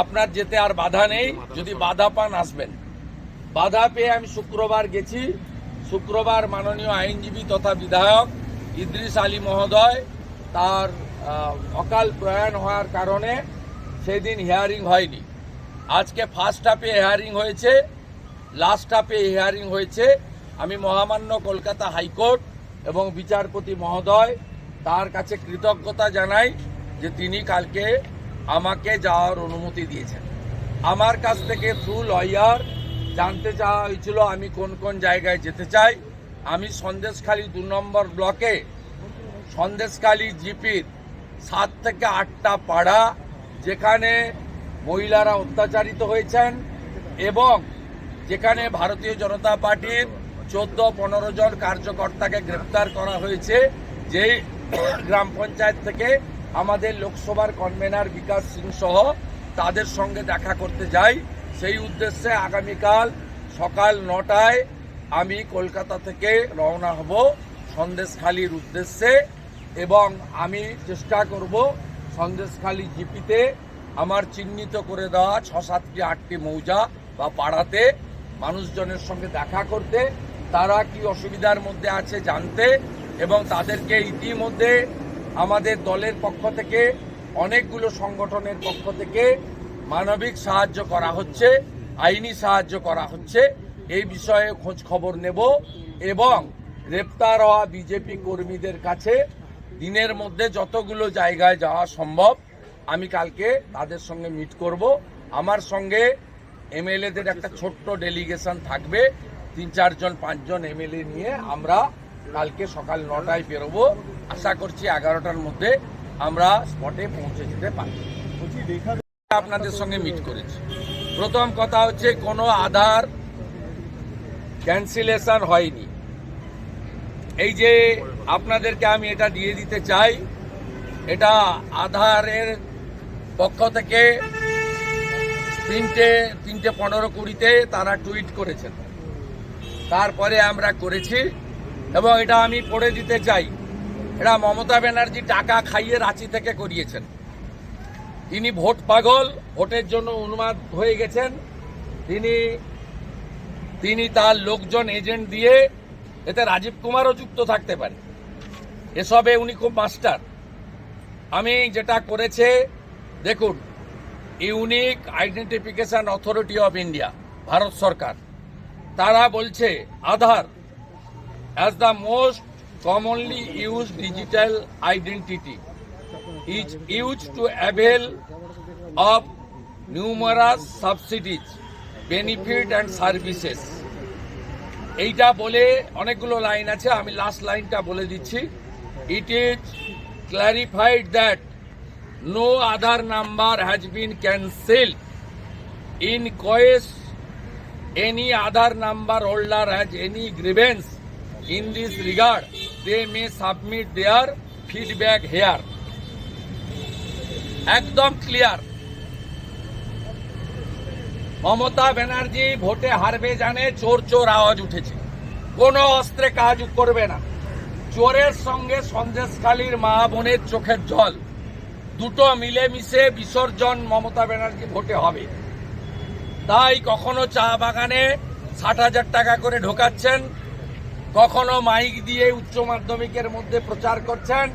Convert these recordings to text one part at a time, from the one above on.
আপনার যেতে আর বাধা নেই, যদি বাধা পান আসবেন। বাধা পেয়ে আমি শুক্রবার গেছি। শুক্রবার মাননীয় আইনজীবী তথা বিধায়ক ইদ্রিস আলী মহোদয় তার অকাল প্রয়াণ হওয়ার কারণে সেদিন হিয়ারিং হয়নি। আজকে ফার্স্ট হাফে হিয়ারিং হয়েছে লাস্ট হাফে হিয়ারিং হয়েছে। আমি মহামান্য কলকাতা হাইকোর্ট এবং বিচারপতি মহোদয় তার কাছে কৃতজ্ঞতা জানাই যে তিনি কালকে আমাকে যাওয়ার অনুমতি দিয়েছেন। আমার কাছ থেকে থ্রু লয়ার জানতে চাওয়া হয়েছিল আমি কোন কোন জায়গায় যেতে চাই। আমি সন্দেশখালী দু নম্বর ব্লকে সন্দেশখালী জিপির সাত থেকে আটটা পাড়া যেখানে মহিলারা অত্যাচারিত হয়েছেন এবং যেখানে ভারতীয় জনতা পার্টির চোদ্দ পনেরো জন কার্যকর্তাকে গ্রেপ্তার করা হয়েছে, যেই গ্রাম পঞ্চায়েত থেকে আমাদের লোকসভার কনভেনার বিকাশ সিং সহ তাদের সঙ্গে দেখা করতে যাই। সেই উদ্দেশ্যে আগামীকাল সকাল নটায় আমি কলকাতা থেকে রওনা হব সন্দেশখালির উদ্দেশ্যে এবং আমি চেষ্টা করব সন্দেশখালি জিপিতে আমার চিহ্নিত করে দেওয়া ছ সাতটি আটটি মৌজা বা পাড়াতে মানুষজনের সঙ্গে দেখা করতে, তারা কি অসুবিধার মধ্যে আছে জানতে এবং তাদেরকে ইতিমধ্যে আমাদের দলের পক্ষ থেকে, অনেকগুলো সংগঠনের পক্ষ থেকে মানবিক সাহায্য করা হচ্ছে, আইনি সাহায্য করা হচ্ছে। এই বিষয়ে খোঁজ খবর নেব এবং গ্রেপ্তার হওয়া বিজেপি কর্মীদের কাছে দিনের মধ্যে যতগুলো জায়গায় যাওয়া সম্ভব, আমি কালকে তাদের সঙ্গে মিট করব। আমার সঙ্গে এমএলএদের একটা ছোট্ট ডেলিগেশন থাকবে। তিন, চারজন, পাঁচজন এমএলএ নিয়ে আমরা কালকে সকাল নটায় বেরোবো। আশা করছি এগারোটার মধ্যে আমরা স্পটে পৌঁছে যেতে পারি আপনাদের সঙ্গে মিট করেছি। প্রথম কথা হচ্ছে কোনো আধার ক্যান্সেলেশন হয়নি। এই যে আপনাদেরকে আমি এটা দিয়ে দিতে চাই, এটা আধারের পক্ষ থেকে তিনটে তিনটে পনেরো কুড়িতে তারা টুইট করেছেন। তারপরে আমরা করেছি এবং এটা আমি পড়ে দিতে চাই। এটা মমতা ব্যানার্জি টাকা খাইয়ে রাঁচি থেকে করিয়েছেন। তিনি ভোট পাগল, ভোটের জন্য উন্মাদ হয়ে গেছেন। তিনি তিনি তার লোকজন এজেন্ট দিয়ে এতে রাজীব কুমারও যুক্ত থাকতে পারে। এসবে উনি খুব মাস্টার। আমি যেটা করেছে, দেখুন, unique identification authority of India, Bharat সরকার। তারা বলছে, Aadhaar as the most commonly use digital identity is used to avail of numerous subsidies, benefit and services. এইটা বলে অনেকগুলো লাইন আছে আমি লাস্ট লাইনটা বলে দিচ্ছি it is clarified that no Aadhaar number has been cancel in cases any other number holder has any grievance in this regard, they may submit their feedback here. একদম clear Mamata Banerjee ভোটে হারবে জানে চোর চোর আওয়াজ উঠেছে। কোনো অস্ত্রে কাজ করবে না। চোরের সঙ্গে সন্দেশখালীর মা বোনের চোখের জল। দুটো মিলেমিশে বিসর্জন মমতা ব্যানার্জি ভোটে হবে। তাই কখনো চা বাগানে ষাট হাজার টাকা করে ঢোকাচ্ছেন কখনো মাইক দিয়ে উচ্চ মাধ্যমিকের মধ্যে প্রচার করছেন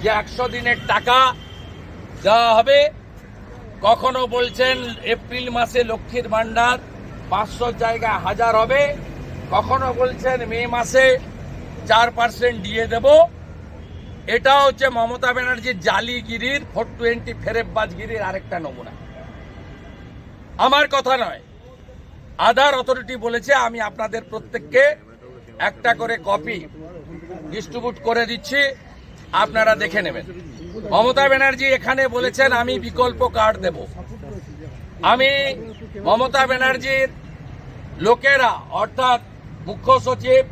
যে একশো দিনের টাকা দেওয়া হবে। কখনো বলছেন এপ্রিল মাসে লক্ষ্মীর ভাণ্ডার পাঁচশো জায়গায় হাজার হবে। কখনো বলছেন মে মাসে চার পার্সেন্ট দিয়ে দেব। এটা হচ্ছে মমতা ব্যানার্জির জালিগিরির, ফোর টোয়েন্টি ফেরেববাজগিরির আরেকটা নমুনা। আমার কথা নয় আধার অথরিটি বলেছে, আমি আপনাদের প্রত্যেককে একটা করে কপি ডিস্ট্রিবিউট করে দিচ্ছি, আপনারা দেখে নেবেন। মমতা ব্যানার্জি এখানে বলেছেন, আমি বিকল্প কার্ড দেব। আমি মমতা ব্যানার্জির লোকেরা, অর্থাৎ মুখ্য সচিব,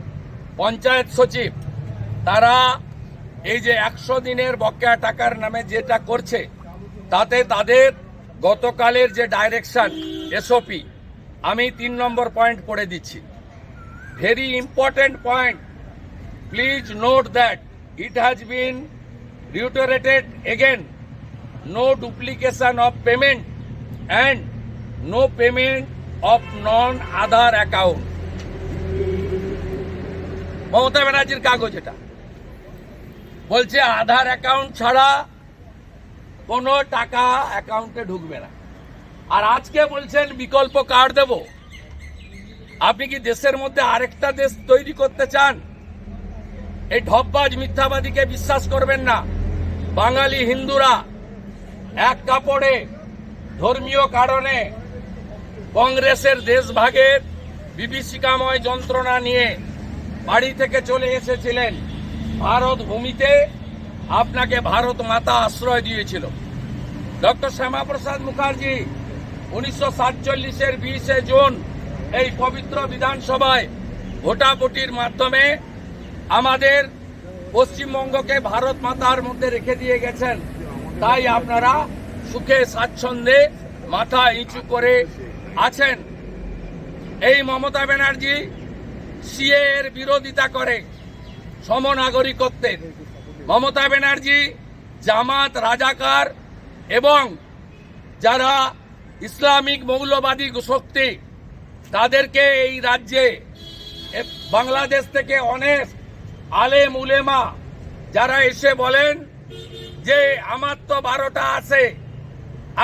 পঞ্চায়েত সচিব, তারা এই যে একশো দিনের বকেয়া টাকার নামে যেটা করছে, তাতে তাদের গতকালের যে ডাইরেকশন এসওপি আমি তিন নম্বর পয়েন্ট পড়ে দিচ্ছি। Very important point please note that it has been reiterated again no duplication of payment and no payment of non-Aadhaar account. Mamata ব্যানার্জির কাগজ এটা বলছে আধার অ্যাকাউন্ট ছাড়া কোনো টাকা অ্যাকাউন্টে ঢুকবে না আর আজকে বলছেন বিকল্প কার্ড দেব আপনি কি দেশের মধ্যে আরেকটা দেশ তৈরি করতে চান? এই ঢপবাজ মিথ্যাবাদীকে বিশ্বাস করবেন না। বাঙালি হিন্দুরা এক কাপড়ে, ধর্মীয় কারণে কংগ্রেসের দেশভাগের বিভীষিকাময় যন্ত্রণা নিয়ে বাড়ি থেকে চলে এসেছিলেন। ভারত ভূমিতে আপনাকে ভারত মাতা আশ্রয় দিয়েছিল। ডক্টর শ্যামাপ্রসাদ মুখার্জি উনিশশো সাতচল্লিশের বিশে জুন এই পবিত্র বিধানসভায় ভোটাভুটির মাধ্যমে আমাদের পশ্চিমবঙ্গকে ভারত মাতার মধ্যে রেখে দিয়ে গেছেন। তাই আপনারা সুখে স্বাচ্ছন্দ্যে মাথা ইঁচু করে আছেন। এই মমতা ব্যানার্জি সিএ এর বিরোধিতা করে সমনাগরিকত্বের মমতা ব্যানার্জি জামাত রাজাকার এবং যারা ইসলামিক মৌলবাদী শক্তি তাদেরকে এই রাজ্যে বাংলাদেশ থেকে অনেক আলেম উলেমা যারা এসে বলেন যে, আমার তো বারোটা আছে,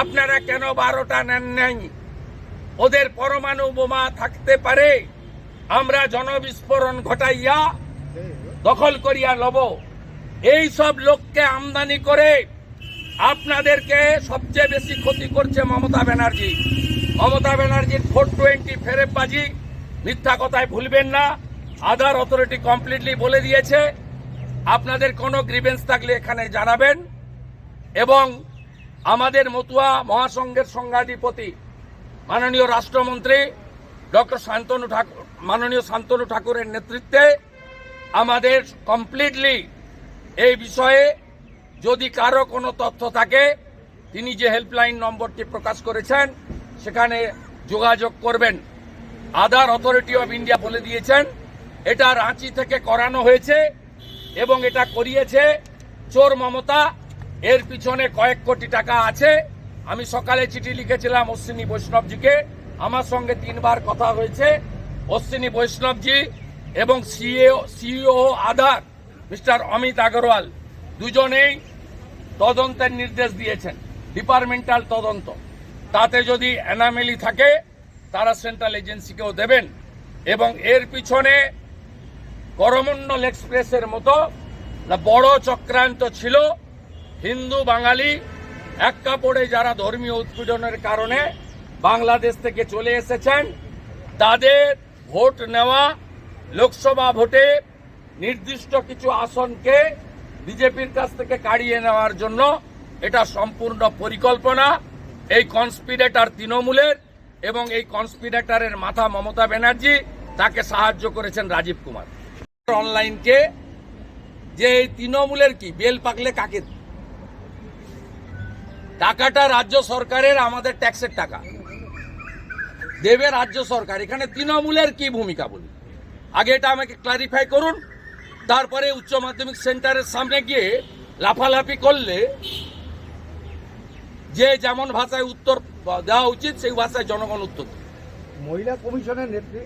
আপনারা কেন বারোটা নেন নাই? ওদের পরমাণু বোমা থাকতে পারে, আমরা জনবিস্ফোরণ ঘটাইয়া দখল করিয়া লব। এই সব লোককে আমদানি করে আপনাদেরকে সবচেয়ে বেশি ক্ষতি করছে মমতা ব্যানার্জি। মমতা ব্যানার্জির ফোর টোয়েন্টি ফেরেববাজি মিথ্যা কথায় ভুলবেন না। আধার অথরিটি কমপ্লিটলি বলে দিয়েছে। আপনাদের কোনো গ্রিভেন্স থাকলে এখানে জানাবেন। এবং আমাদের মতুয়া মহাসংঘের সংঘাধিপতি, মাননীয় রাষ্ট্রমন্ত্রী ডক্টর শান্তনু ঠাকুর, মাননীয় শান্তনু ঠাকুরের নেতৃত্বে আমাদের কমপ্লিটলি এই বিষয়ে যদি কারও কোনো তথ্য থাকে, তিনি যে হেল্পলাইন নম্বরটি প্রকাশ করেছেন সেখানে যোগাযোগ করবেন। আধার অথরিটি অফ ইন্ডিয়া বলে দিয়েছেন, এটা রাঁচি থেকে করানো হয়েছে এবং এটা করিয়েছে চোর মমতা। এর পিছনে কয়েক কোটি টাকা আছে। আমি সকালে চিঠি লিখেছিলাম অশ্বিনী বৈষ্ণবজিকে। আমার সঙ্গে তিনবার কথা হয়েছে অশ্বিনী বৈষ্ণবজি এবং সিএও সিইও আধার মিস্টার অমিত আগরওয়াল দুজনেই তদন্তের নির্দেশ দিয়েছেন ডিপার্টমেন্টাল তদন্ত। তাতে যদি অ্যানামেলি থাকে, তারা সেন্ট্রাল এজেন্সিকেও দেবেন। এবং এর পিছনে করমণ্ডল এক্সপ্রেসের মতো বড় চক্রান্ত ছিল। হিন্দু, বাঙালি, এক কাপড়ে যারা ধর্মীয় উৎপীড়নের কারণে বাংলাদেশ থেকে চলে এসেছেন, তাদের ভোট নেওয়া, লোকসভা ভোটে নির্দিষ্ট কিছু আসনকে বিজেপির কাছ থেকে কাড়িয়ে নেওয়ার জন্য এটা সম্পূর্ণ পরিকল্পনা। এই কনস্পিরেটার তৃণমূলের এবং এই কনস্পিরেটারের মাথা মমতা ব্যানার্জি তাকে সাহায্য করেছেন রাজীব কুমার। অনলাইনকে যে এই তৃণমূলের কি, বেল পাকলে কাকে? টাকাটা রাজ্য সরকারের, আমাদের ট্যাক্সের টাকা। দেবে রাজ্য সরকার। এখানে তৃণমূলের কি ভূমিকা বলি? আগে এটা আমাকে ক্লারিফাই করুন। তারপরে উচ্চ মাধ্যমিক সেন্টারের সামনে গিয়ে লাফালাফি করলে যে যেমন ভাষায় উত্তর দেওয়া উচিত সেই ভাষায় জনগণ উত্তর মহিলা কমিশনের নেত্রী